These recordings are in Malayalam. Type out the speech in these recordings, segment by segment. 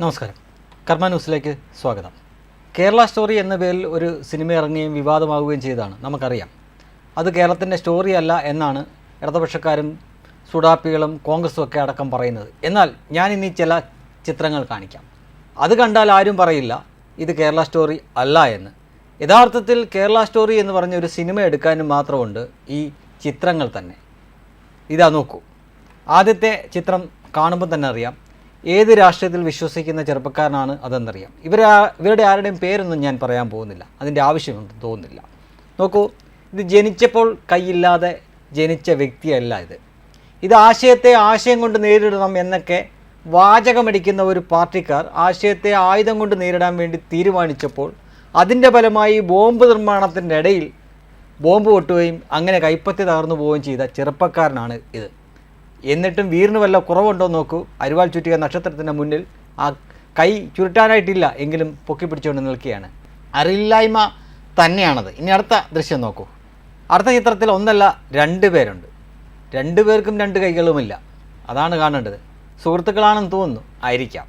നമസ്കാരം. കർമ്മ ന്യൂസിലേക്ക് സ്വാഗതം. കേരള സ്റ്റോറി എന്ന പേരിൽ ഒരു സിനിമ ഇറങ്ങുകയും വിവാദമാവുകയും ചെയ്തതാണ്. നമുക്കറിയാം. അത് കേരളത്തിന്റെ സ്റ്റോറി അല്ല എന്നാണ് ഇടതുപക്ഷക്കാരും സുഡാപ്പികളും കോൺഗ്രസും ഒക്കെ അടക്കം പറയുന്നത്. എന്നാൽ ഞാൻ ഇനി ചില ചിത്രങ്ങൾ കാണിക്കാം. അത് കണ്ടാൽ ആരും പറയില്ല ഇത് കേരള സ്റ്റോറി അല്ല എന്ന്. യഥാർത്ഥത്തിൽ കേരള സ്റ്റോറി എന്ന് പറഞ്ഞ ഒരു സിനിമ എടുക്കാനും മാത്രമുണ്ട് ഈ ചിത്രങ്ങൾ തന്നെ. ഇതാ നോക്കൂ. ആദ്യത്തെ ചിത്രം കാണുമ്പോൾ തന്നെ അറിയാം. ഏത് രാഷ്ട്രീയത്തിൽ വിശ്വസിക്കുന്ന ചെറുപ്പക്കാരനാണ് അതെന്നറിയാം. ഇവരെ ഇവരുടെ ആരുടെയും പേരൊന്നും ഞാൻ പറയാൻ പോകുന്നില്ല. അതിന്റെ ആവശ്യമൊന്നും തോന്നുന്നില്ല. നോക്കൂ ഇത് ജനിച്ചപ്പോൾ കൈയില്ലാതെ ജനിച്ച വ്യക്തിയല്ല ഇത്. ഇത് ആശയത്തെ ആശയം കൊണ്ട് നേരിടണം എന്നൊക്കെ വാചകമടിക്കുന്ന ഒരു പാർട്ടിക്കാർ ആശയത്തെ ആയുധം കൊണ്ട് നേരിടാൻ വേണ്ടി തീരുമാനിച്ചപ്പോൾ അതിന്റെ ഫലമായി ബോംബ് നിർമ്മാണത്തിന്റെ ഇടയിൽ ബോംബ് പൊട്ടുകയും അങ്ങനെ കൈപ്പത്തി തകർന്നു പോവുകയും ചെയ്ത ചെറുപ്പക്കാരനാണ് ഇത്. എന്നിട്ടും വീറിന് വല്ല കുറവുണ്ടോ നോക്കൂ. അരിവാൾ ചുറ്റിയ നക്ഷത്രത്തിന്റെ മുന്നിൽ ആ കൈ ചുരുട്ടാനായിട്ടില്ല എങ്കിലും പൊക്കി പിടിച്ചുകൊണ്ട് നിൽക്കുകയാണ്. അറിയില്ലായ്മ തന്നെയാണത്. ഇനി അടുത്ത ദൃശ്യം നോക്കൂ. അടുത്ത ചിത്രത്തിൽ ഒന്നല്ല രണ്ട് പേരുണ്ട്. രണ്ട് പേർക്കും രണ്ട് കൈകളുമില്ല. അതാണ് കാണേണ്ടത്. സുഹൃത്തുക്കളാണെന്ന് തോന്നുന്നു ആയിരിക്കാം.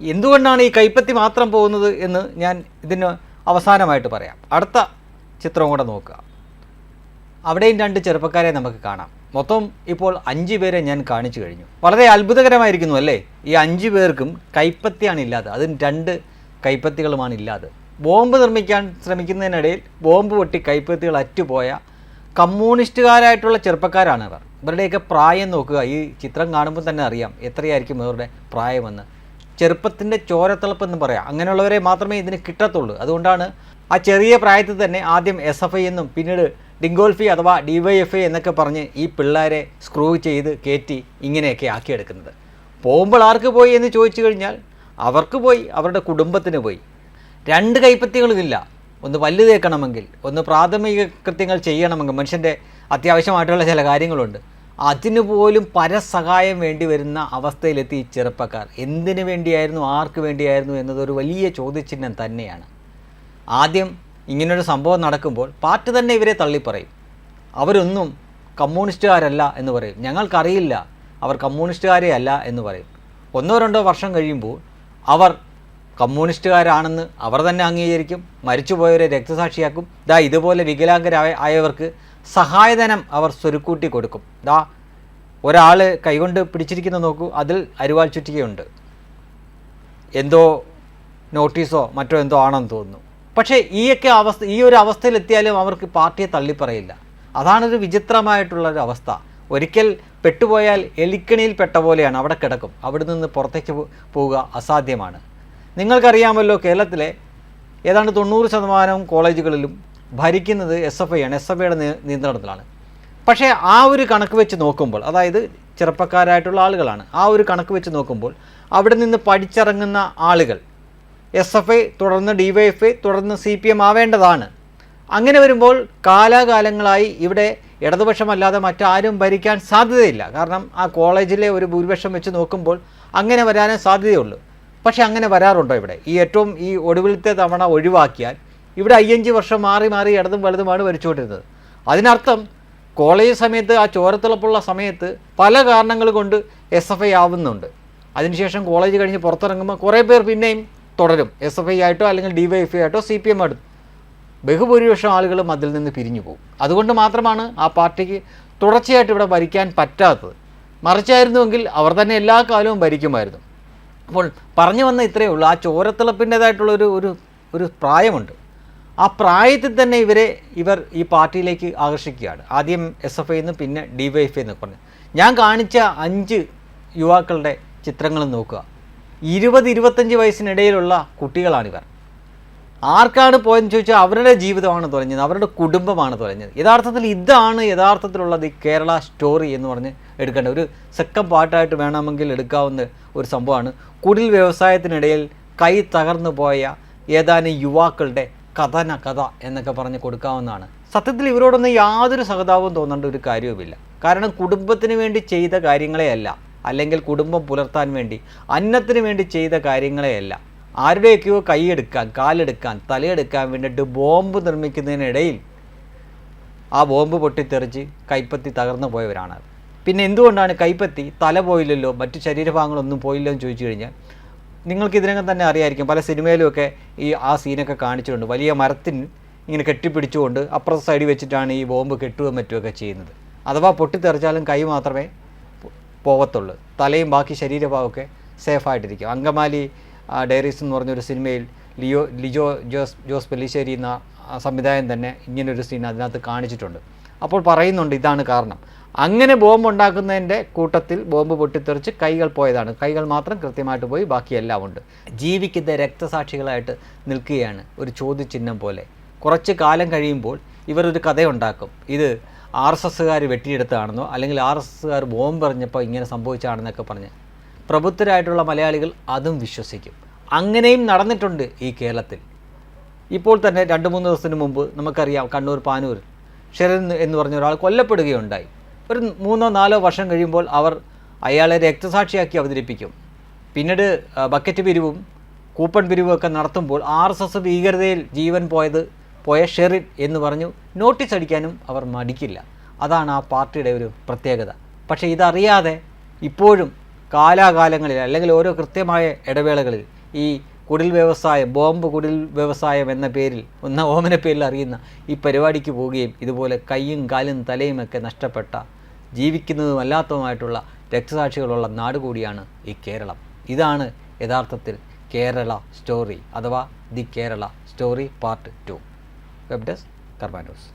എന്തുകൊണ്ടാണ് ഈ കൈപ്പത്തി മാത്രം പോകുന്നത് എന്ന് ഞാൻ ഇതിന് അവസാനമായിട്ട് പറയാം. അടുത്ത ചിത്രം കൂടെ നോക്കുക. അവിടെയും രണ്ട് ചെറുപ്പക്കാരെ നമുക്ക് കാണാം. മൊത്തം ഇപ്പോൾ അഞ്ച് പേരെ ഞാൻ കാണിച്ചു കഴിഞ്ഞു. വളരെ അത്ഭുതകരമായിരിക്കുന്നു അല്ലേ? ഈ അഞ്ച് പേർക്കും കൈപ്പത്തിയാണ് ഇല്ലാതെ. അതിന് രണ്ട് കൈപ്പത്തികളുമാണ് ഇല്ലാതെ. ബോംബ് നിർമ്മിക്കാൻ ശ്രമിക്കുന്നതിനിടയിൽ ബോംബ് പൊട്ടി കൈപ്പത്തികൾ അറ്റുപോയ കമ്മ്യൂണിസ്റ്റുകാരായിട്ടുള്ള ചെറുപ്പക്കാരാണ് ഇവർ. ഇവരുടെയൊക്കെ പ്രായം നോക്കുക. ഈ ചിത്രം കാണുമ്പോൾ തന്നെ അറിയാം എത്രയായിരിക്കും ഇവരുടെ പ്രായമെന്ന്. ചെറുപ്പത്തിന്റെ ചോരത്തിളപ്പ് എന്ന് പറയാം. അങ്ങനെയുള്ളവരെ മാത്രമേ ഇതിന് കിട്ടത്തുള്ളൂ. അതുകൊണ്ടാണ് ആ ചെറിയ പ്രായത്തിൽ തന്നെ ആദ്യം എസ് എഫ് ഐ എന്നും പിന്നീട് ഡിങ്കോൾഫി അഥവാ ഡി വൈ എഫ് ഐ എന്നൊക്കെ പറഞ്ഞ് ഈ പിള്ളേരെ സ്ക്രൂ ചെയ്ത് കയറ്റി ഇങ്ങനെയൊക്കെ ആക്കിയെടുക്കുന്നത്. പോകുമ്പോൾ ആർക്ക് പോയി എന്ന് ചോദിച്ചു കഴിഞ്ഞാൽ അവർക്ക് പോയി അവരുടെ കുടുംബത്തിന് പോയി. രണ്ട് കൈപ്പത്തികളുമില്ല ഒന്ന് പല്ല് തേക്കണമെങ്കിൽ ഒന്ന് പ്രാഥമിക കൃത്യങ്ങൾ ചെയ്യണമെങ്കിൽ മനുഷ്യന്റെ അത്യാവശ്യമായിട്ടുള്ള ചില കാര്യങ്ങളുണ്ട്. അതിനു പോലും പരസഹായം വേണ്ടി വരുന്ന അവസ്ഥയിലെത്തി ഈ ചെറുപ്പക്കാർ. എന്തിനു വേണ്ടിയായിരുന്നു ആർക്ക് വേണ്ടിയായിരുന്നു എന്നതൊരു വലിയ ചോദ്യചിഹ്നം തന്നെയാണ്. ആദ്യം ഇങ്ങനൊരു സംഭവം നടക്കുമ്പോൾ പാർട്ടി തന്നെ ഇവരെ തള്ളിപ്പറയും. അവരൊന്നും കമ്മ്യൂണിസ്റ്റുകാരല്ല എന്ന് പറയും. ഞങ്ങൾക്കറിയില്ല. അവർ കമ്മ്യൂണിസ്റ്റുകാരെ അല്ല എന്ന് പറയും. ഒന്നോ രണ്ടോ വർഷം കഴിയുമ്പോൾ അവർ കമ്മ്യൂണിസ്റ്റുകാരാണെന്ന് അവർ തന്നെ അംഗീകരിക്കും. മരിച്ചുപോയവരെ രക്തസാക്ഷിയാക്കും. ദാ ഇതുപോലെ വികലാംഗരായ ആയവർക്ക് സഹായധനം അവർ സ്വരുക്കൂട്ടി കൊടുക്കും. ദാ ഒരാൾ കൈകൊണ്ട് പിടിച്ചിരിക്കുന്ന നോക്കൂ. അതിൽ അരുവാൾ ചുറ്റികയുണ്ട്. എന്തോ നോട്ടീസോ മറ്റോ എന്തോ ആണെന്ന് തോന്നുന്നു. പക്ഷേ ഈയൊക്കെ അവസ്ഥ ഈ ഒരു അവസ്ഥയിലെത്തിയാലും അവർക്ക് പാർട്ടിയെ തള്ളിപ്പറയില്ല. അതാണൊരു വിചിത്രമായിട്ടുള്ളൊരു അവസ്ഥ. ഒരിക്കൽ പെട്ടുപോയാൽ എലിക്കണിയിൽ പെട്ട പോലെയാണ് അവിടെ കിടക്കും. അവിടെ നിന്ന് പുറത്തേക്ക് പോവുക അസാധ്യമാണ്. നിങ്ങൾക്കറിയാമല്ലോ കേരളത്തിലെ ഏതാണ്ട് തൊണ്ണൂറ് ശതമാനം കോളേജുകളിലും ഭരിക്കുന്നത് എസ് എഫ് ഐ ആണ്. എസ് എഫ് ഐയുടെ നിയന്ത്രണത്തിലാണ്. പക്ഷേ ആ ഒരു കണക്ക് വെച്ച് നോക്കുമ്പോൾ അതായത് ചെറുപ്പക്കാരായിട്ടുള്ള ആളുകളാണ് ആ ഒരു കണക്ക് വെച്ച് നോക്കുമ്പോൾ അവിടെ നിന്ന് പഠിച്ചിറങ്ങുന്ന ആളുകൾ എസ് എഫ് ഐ തുടർന്ന് ഡി വൈ എഫ് ഐ തുടർന്ന് സി പി എം ആവേണ്ടതാണ്. അങ്ങനെ വരുമ്പോൾ കാലാകാലങ്ങളായി ഇവിടെ ഇടതുപക്ഷമല്ലാതെ മറ്റാരും ഭരിക്കാൻ സാധ്യതയില്ല. കാരണം ആ കോളേജിലെ ഒരു ഭൂരിപക്ഷം വെച്ച് നോക്കുമ്പോൾ അങ്ങനെ വരാനേ സാധ്യതയുള്ളൂ. പക്ഷേ അങ്ങനെ വരാറുണ്ടോ ഇവിടെ? ഈ ഏറ്റവും ഈ ഒടുവിലത്തെ തവണ ഒഴിവാക്കിയാൽ ഇവിടെ അയ്യഞ്ച് വർഷം മാറി മാറി ഇടതും വലതുമാണ് ഭരിച്ചുകൊണ്ടിരുന്നത്. അതിനർത്ഥം കോളേജ് സമയത്ത് ആ ചോരത്തിളപ്പുള്ള സമയത്ത് പല കാരണങ്ങൾ കൊണ്ട് എസ് എഫ് ഐ ആവുന്നുണ്ട്. അതിനുശേഷം കോളേജ് കഴിഞ്ഞ് പുറത്തിറങ്ങുമ്പോൾ കുറേ പേർ പിന്നെയും തുടരും. എസ് എഫ് ഐ ആയിട്ടോ അല്ലെങ്കിൽ ഡി വൈ എഫ് ഐ ആയിട്ടോ സി പി എം ആയിട്ടും ബഹുഭൂരിപക്ഷം ആളുകളും അതിൽ നിന്ന് പിരിഞ്ഞു പോകും. അതുകൊണ്ട് മാത്രമാണ് ആ പാർട്ടിക്ക് തുടർച്ചയായിട്ട് ഇവിടെ ഭരിക്കാൻ പറ്റാത്തത്. മറിച്ചായിരുന്നുവെങ്കിൽ അവർ തന്നെ എല്ലാ കാലവും ഭരിക്കുമായിരുന്നു. അപ്പോൾ പറഞ്ഞു വന്ന ഇത്രയേ ഉള്ളൂ. ആ ചോരത്തിളപ്പിന്റേതായിട്ടുള്ള ഒരു ഒരു ഒരു പ്രായമുണ്ട്. ആ പ്രായത്തിൽ തന്നെ ഇവരെ ഇവർ ഈ പാർട്ടിയിലേക്ക് ആകർഷിക്കുകയാണ്. ആദ്യം എസ് എഫ് ഐ എന്ന് പിന്നെ ഡി വൈ എഫ് ഐ എന്ന് പറഞ്ഞു. ഞാൻ കാണിച്ച അഞ്ച് യുവാക്കളുടെ ചിത്രങ്ങൾ നോക്കുക. ഇരുപത് ഇരുപത്തഞ്ച് വയസ്സിനിടയിലുള്ള കുട്ടികളാണിവർ ആർക്കാണ് പോയെന്ന് ചോദിച്ചാൽ അവരുടെ ജീവിതമാണ് തുലഞ്ഞത് അവരുടെ കുടുംബമാണ് തുലഞ്ഞത്. യഥാർത്ഥത്തിൽ ഇതാണ് യഥാർത്ഥത്തിലുള്ള ദി കേരള സ്റ്റോറി എന്ന് പറഞ്ഞ് എടുക്കേണ്ട ഒരു സെക്കൻഡ് പാർട്ടായിട്ട് വേണമെങ്കിൽ എടുക്കാവുന്ന ഒരു സംഭവമാണ്. കുടിൽ വ്യവസായത്തിനിടയിൽ കൈ തകർന്നു പോയ ഏതാനും യുവാക്കളുടെ കഥന കഥ എന്നൊക്കെ പറഞ്ഞ് കൊടുക്കാവുന്നതാണ്. സത്യത്തിൽ ഇവരോടൊന്നും യാതൊരു സഹതാപവും തോന്നേണ്ട ഒരു കാര്യവുമില്ല. കാരണം കുടുംബത്തിന് വേണ്ടി ചെയ്ത കാര്യങ്ങളെയല്ല. അല്ലെങ്കിൽ കുടുംബം പുലർത്താൻ വേണ്ടി അന്നത്തിന് വേണ്ടി ചെയ്ത കാര്യങ്ങളെയല്ല. ആരുടെയൊക്കെയോ കൈയെടുക്കാൻ കാലെടുക്കാൻ തലയെടുക്കാൻ വേണ്ടിയിട്ട് ബോംബ് നിർമ്മിക്കുന്നതിനിടയിൽ ആ ബോംബ് പൊട്ടിത്തെറിച്ച് കൈപ്പത്തി തകർന്നു പോയവരാണ്. പിന്നെ എന്തുകൊണ്ടാണ് കൈപ്പത്തി തല പോയില്ലല്ലോ മറ്റു ശരീരഭാഗങ്ങളൊന്നും പോയില്ലോ എന്ന് ചോദിച്ചു കഴിഞ്ഞാൽ നിങ്ങൾക്ക് ഇതിനകം തന്നെ അറിയായിരിക്കും പല സിനിമയിലുമൊക്കെ ഈ ആ സീനൊക്കെ കാണിച്ചിട്ടുണ്ട്. വലിയ മരത്തിന് ഇങ്ങനെ കെട്ടിപ്പിടിച്ചുകൊണ്ട് അപ്പുറത്തെ സൈഡിൽ വെച്ചിട്ടാണ് ഈ ബോംബ് കെട്ടുകയും മറ്റുമൊക്കെ ചെയ്യുന്നത്. അഥവാ പൊട്ടിത്തെറിച്ചാലും കൈ മാത്രമേ പോകത്തുള്ളൂ. തലയും ബാക്കി ശരീരഭാഗമൊക്കെ സേഫായിട്ടിരിക്കും. അങ്കമാലി ഡയറീസ് എന്ന് പറഞ്ഞൊരു സിനിമയിൽ ലിയോ ലിജോ ജോസ് ജോസ് പെല്ലിശ്ശേരി എന്ന സംവിധായകൻ തന്നെ ഇങ്ങനൊരു സീൻ അതിനകത്ത് കാണിച്ചിട്ടുണ്ട്. അപ്പോൾ പറയുന്നുണ്ട് ഇതാണ് കാരണം. അങ്ങനെ ബോംബ് ഉണ്ടാക്കുന്നതിന്റെ കൂട്ടത്തിൽ ബോംബ് പൊട്ടിത്തെറിച്ച് കൈകൾ പോയതാണ്. കൈകൾ മാത്രം കൃത്യമായിട്ട് പോയി ബാക്കിയെല്ലാം ഉണ്ട്. ജീവിക്കുന്ന രക്തസാക്ഷികളായിട്ട് നിൽക്കുകയാണ് ഒരു ചോദ്യചിഹ്നം പോലെ. കുറച്ച് കാലം കഴിയുമ്പോൾ ഇവരൊരു കഥയുണ്ടാക്കും. ഇത് ആർ എസ് എസ്സുകാർ വെട്ടിയെടുത്തതാണെന്നോ അല്ലെങ്കിൽ ആർ എസ് എസ്സുകാർ ബോംബ് എറിഞ്ഞപ്പോൾ ഇങ്ങനെ സംഭവിച്ചാണെന്നൊക്കെ പറഞ്ഞ് പ്രബുദ്ധരായിട്ടുള്ള മലയാളികൾ അതും വിശ്വസിക്കും. അങ്ങനെയും നടന്നിട്ടുണ്ട് ഈ കേരളത്തിൽ. ഇപ്പോൾ തന്നെ രണ്ട് മൂന്ന് ദിവസത്തിന് മുമ്പ് നമുക്കറിയാം കണ്ണൂർ പാനൂർ ഷെറിൻ എന്ന് പറഞ്ഞ ഒരാൾ കൊല്ലപ്പെടുകയുണ്ടായി. ഒരു മൂന്നോ നാലോ വർഷം കഴിയുമ്പോൾ അവർ അയാളെ രക്തസാക്ഷിയാക്കി അവതരിപ്പിക്കും. പിന്നീട് ബക്കറ്റ് പിരിവും കൂപ്പൺ പിരിവും ഒക്കെ നടത്തുമ്പോൾ ആർ എസ് എസ് ഭീകരതയിൽ ജീവൻ പോയത് പോയ ഷെറിൻ എന്ന് പറഞ്ഞു നോട്ടീസ് അടിക്കാനും അവർ മടിക്കില്ല. അതാണ് ആ പാർട്ടിയുടെ ഒരു പ്രത്യേകത. പക്ഷേ ഇതറിയാതെ ഇപ്പോഴും കാലാകാലങ്ങളിൽ അല്ലെങ്കിൽ ഓരോ കൃത്യമായ ഇടവേളകളിൽ ഈ കുടിൽ വ്യവസായം ബോംബ് കുടിൽ വ്യവസായം എന്ന പേരിൽ ഒന്ന ഓമന പേരിൽ അറിയുന്ന ഈ പരിപാടിക്ക് പോവുകയും ഇതുപോലെ കൈയും കാലും തലയുമൊക്കെ നഷ്ടപ്പെട്ട ജീവിക്കുന്നതും അല്ലാത്തതുമായിട്ടുള്ള രക്തസാക്ഷികളുള്ള നാട് കൂടിയാണ് ഈ കേരളം. ഇതാണ് യഥാർത്ഥത്തിൽ കേരള സ്റ്റോറി അഥവാ the Kerala story part two. Web desk Karma news